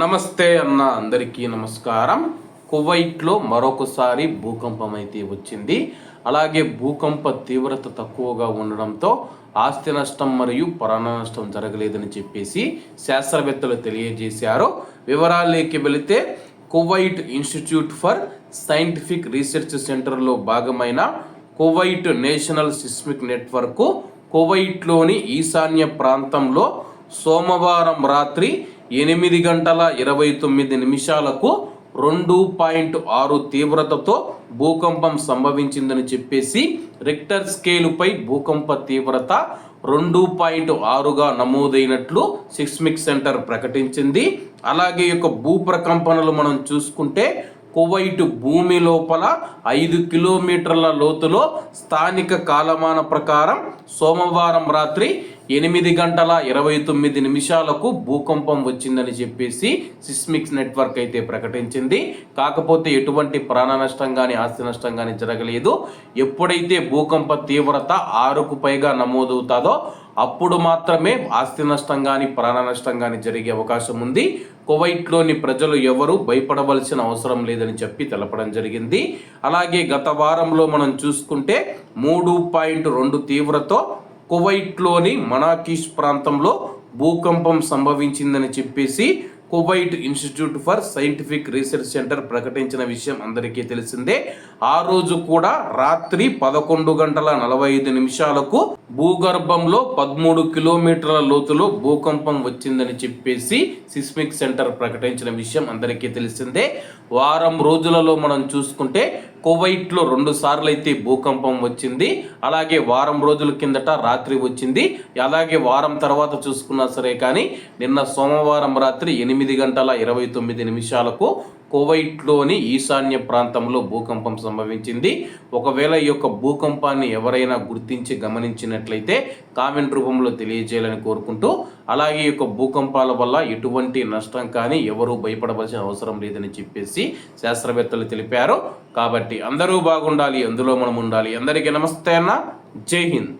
నమస్తే అన్న అందరికీ నమస్కారం. కువైట్లో మరొకసారి భూకంపం అయితే వచ్చింది. అలాగే భూకంప తీవ్రత తక్కువగా ఉండడంతో ఆస్తి నష్టం మరియు ప్రాణ నష్టం జరగలేదని చెప్పేసి శాస్త్రవేత్తలు తెలియజేశారు. వివరాల్లోకి వెళితే Kuwait institute for scientific research సెంటర్లో భాగమైన కువైట్ నేషనల్ సిస్మిక్ నెట్వర్క్ కువైట్లోని ఈశాన్య ప్రాంతంలో సోమవారం రాత్రి ఎనిమిది గంటల ఇరవై తొమ్మిది నిమిషాలకు రెండు పాయింట్ ఆరు తీవ్రతతో భూకంపం సంభవించిందని చెప్పేసి రిక్టర్ స్కేలుపై భూకంప తీవ్రత రెండు పాయింట్ ఆరుగా నమోదైనట్లు సిస్మిక్ సెంటర్ ప్రకటించింది. అలాగే యొక్క భూ ప్రకంపనలు మనం చూసుకుంటే కువైట్ భూమి లోపల ఐదు కిలోమీటర్ల లోతులో స్థానిక కాలమాన ప్రకారం సోమవారం రాత్రి ఎనిమిది గంటల ఇరవై తొమ్మిది నిమిషాలకు భూకంపం వచ్చిందని చెప్పేసి సిస్మిక్స్ నెట్వర్క్ అయితే ప్రకటించింది. కాకపోతే ఎటువంటి ప్రాణ నష్టం కానీ ఆస్తి నష్టం కానీ జరగలేదు. ఎప్పుడైతే భూకంప తీవ్రత ఆరుకు పైగా నమోదవుతాదో అప్పుడు మాత్రమే ఆస్తి నష్టం కానీ ప్రాణ నష్టం కానీ జరిగే అవకాశం ఉంది. కువైట్లోని ప్రజలు ఎవరు భయపడవలసిన అవసరం లేదని చెప్పి తెలపడం జరిగింది. అలాగే గత వారంలో మనం చూసుకుంటే మూడు పాయింట్ రెండు తీవ్రతో కువైట్లోని మనాకీష్ ప్రాంతంలో భూకంపం సంభవించిందని చెప్పేసి Kuwait institute for scientific research centre ప్రకటించిన విషయం అందరికీ తెలిసిందే. ఆ రోజు కూడా రాత్రి పదకొండు గంటల నలభై ఐదు నిమిషాలకు భూగర్భంలో పదమూడు కిలోమీటర్ల లోతులో భూకంపం వచ్చిందని చెప్పేసి సిస్మిక్ సెంటర్ ప్రకటించిన విషయం అందరికీ తెలిసిందే. వారం రోజులలో మనం చూసుకుంటే కువైట్లో రెండు సార్లు అయితే భూకంపం వచ్చింది. అలాగే వారం రోజుల కిందట రాత్రి వచ్చింది. అలాగే వారం తర్వాత చూసుకున్నా సరే కానీ నిన్న సోమవారం రాత్రి ఎనిమిది ఎనిమిది గంటల ఇరవై తొమ్మిది నిమిషాలకు కువైట్లోని ఈశాన్య ప్రాంతంలో భూకంపం సంభవించింది. ఒకవేళ ఈ యొక్క భూకంపాన్ని ఎవరైనా గుర్తించి గమనించినట్లయితే కామెంట్ రూపంలో తెలియజేయాలని కోరుకుంటూ అలాగే ఈ యొక్క భూకంపాల వల్ల ఎటువంటి నష్టం కానీ ఎవరూ భయపడవలసిన అవసరం లేదని చెప్పేసి శాస్త్రవేత్తలు తెలిపారు. కాబట్టి అందరూ బాగుండాలి అందులో మనం ఉండాలి. అందరికీ నమస్తే అన్న. జై హింద్.